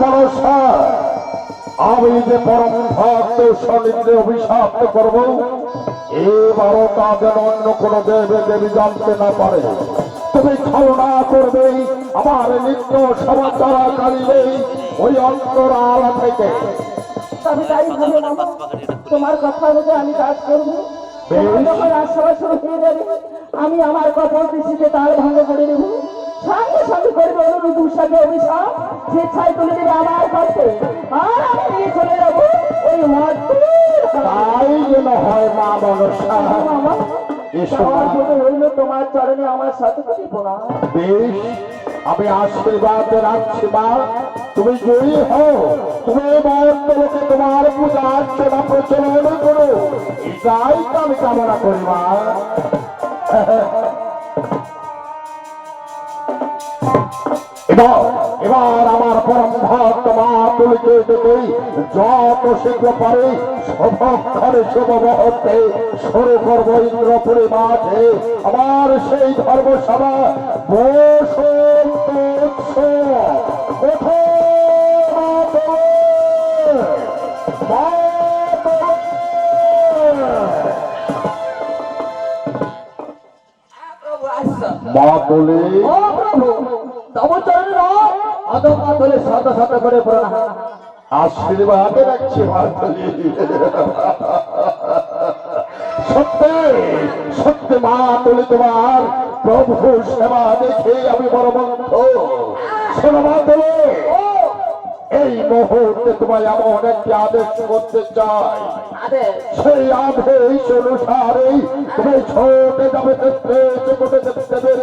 মনসা আমি যে পরম ভক্ত সনিদ্রে অভিশাপ্ত করব এবারও তা যেন অন্য কোন দেবে দেবী জানতে না পারে। তুমি ছলনা করবে আমার নিত্য সভা চলাকালীন ওই অন্তরাল থেকে। তবে তাই ভালো তোমার কথা অনুযায়ী আমি কাজ করব। আমি আমার কথা কৃষিতে তাল ভঙ্গ করে দেবো সঙ্গে সঙ্গে করবে অনুরূপ উৎসাহে অভিশাপ। স্বেচ্ছায় তুলে দেবে আমার কাছে আর আমি নিয়ে চলে যাব ওই তাই যেন হয় মা মনসা। তোমার চরণে আমার সাথে সাথে প্রণাম বেশ আমি আশীর্বাদ রাখছি মা। তুমি জয়ী হও। তুমি তোমার পূজা অর্চনা প্রচলন করো। এটাই তো আমি কামনা করি মা। এবার এবার আমার পরম ভক্ত মা তুলিকে ডেকে যত শীঘ্র পারে সভক্ষণে শুভ মুহূর্তে শুরু করব ইন্দ্রপুরী মাঠে আমার সেই ধর্মসভা বসন্ত উৎসব। মা তোলে! মা তোলে! মা তোলে ও প্রভু তব চরণে রব অধমা তোলে শত শত করে প্রণাম আশীর্বাদ রাখছি মাতলি সত্যি সত্যি মা তুলি তোমার প্রভু সেবা দেখে আমি বড় বন্ধ এই মুহূর্তে তোমায় এমন একটি আদেশ করতে চাই। সেই আদেশ অনুসারে তুমি ছোটে যাবে কোটে দেবের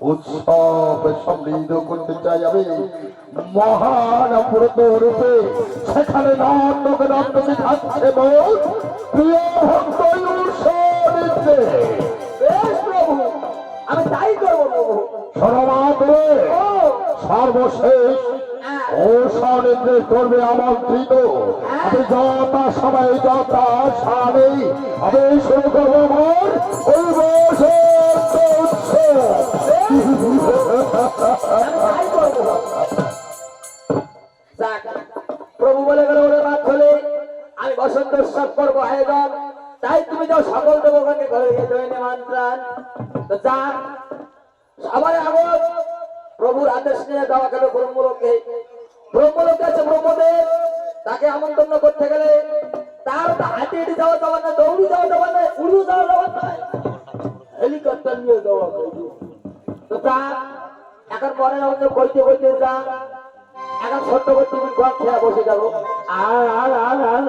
উৎসব সমৃদ্ধ করতে চাই আমি। মহান ব্রত রূপে সেখানে নাটক নাটকে থাকছে প্রিয় ভক্ত আমি তাই করব সর্বশেষ ও স্বনির্দেশ করবে আমন্ত্রিত। আমি যথা সময় যথা সারে আমি শুরু করব আমার। বসন্ত উৎসব করব আয়োজন তাই তুমি যাও, সকল দেবগণকে ঘরে গিয়ে মন্ত্রান তো যা সবাই আগত প্রভুর আদেশ নিয়ে যাওয়া গেল ব্রহ্মলোকে। ব্রহ্মলোকে আছে ব্রহ্মদেব, তাকে আমন্ত্রণ করতে গেলে তার তো হাঁটি যাওয়া যাওয়ার না, দৌড়ি যাওয়া যাওয়ার না, উড়ু যাওয়া যাওয়ার নয় হেলিকপ্টার নিয়ে যাওয়া। তো তা এখন পরে আমাদের কইতে কইতে যা। এখন ছোট্ট করে তুমি ঘর খেয়া বসে যাব। আর আর আর আর।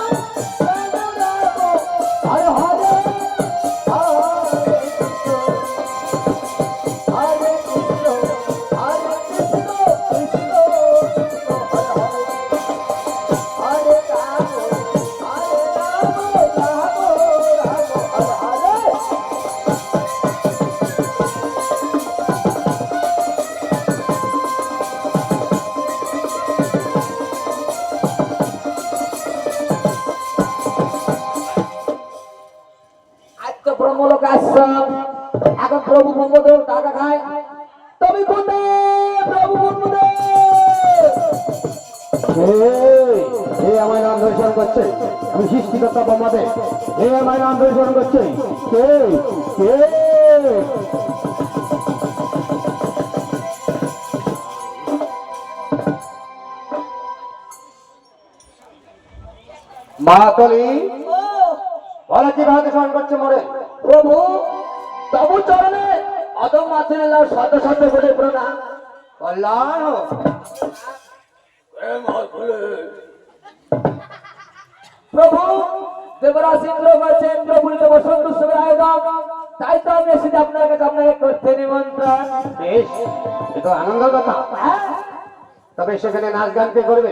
প্রভু মঙ্গদেব টাকা খায়। তবে কোথায় প্রভু নাম দর্শন করছে। আমি এ নাম দর্শন করছে। কে? কে? মা কলি। বলা কি ভাগে স্মরণ করছে মরে? প্রভু তবু চরণে অদম মাতৃল্লাহ শত শত করে প্রণাম। কল্যাণ। প্রভু দেবরাজ ইন্দ্র বলছে ইন্দ্র বলিতে বসন্ত উৎসবের আয়োজন। তাই তো আমি এসেছি আপনার কাছে আপনাকে করতে নিমন্ত্রণ। বেশ এ তো আনন্দের কথা। হ্যাঁ। তবে সেখানে নাচ গান কে করবে?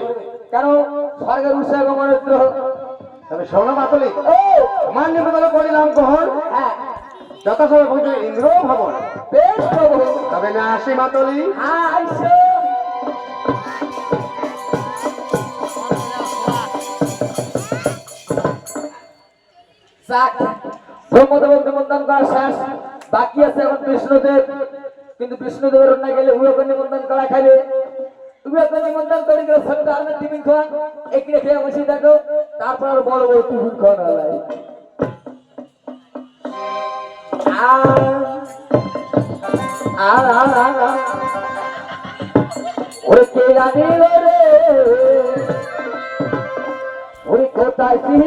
কেন? স্বর্গের উৎসব মনোত্র তবে শোনো মাতলি। ও! আমার নিবেদন করিলাম গ্রহণ হ্যাঁ। পৌঁছে ইন্দ্র ভবন বেশ প্রভু তবে না আসি মাতলি। ব্রহ্মদেব নিমন্ত্রণ করা শেষ। বাকি আছে এখন বিষ্ণুদেব। কিন্তু বিষ্ণুদেবের না গেলে উড়োকে নিমন্ত্রণ করা খাইলে উড়োকে নিমন্ত্রণ করে গেলে সঙ্গে আমি টিফিন খাওয়ান একটু খেয়ে বসে দেখো তারপর আর বড় বড় টিফিন খাওয়ানো ওরে কে জানি রে ওরে কোথায় ছিল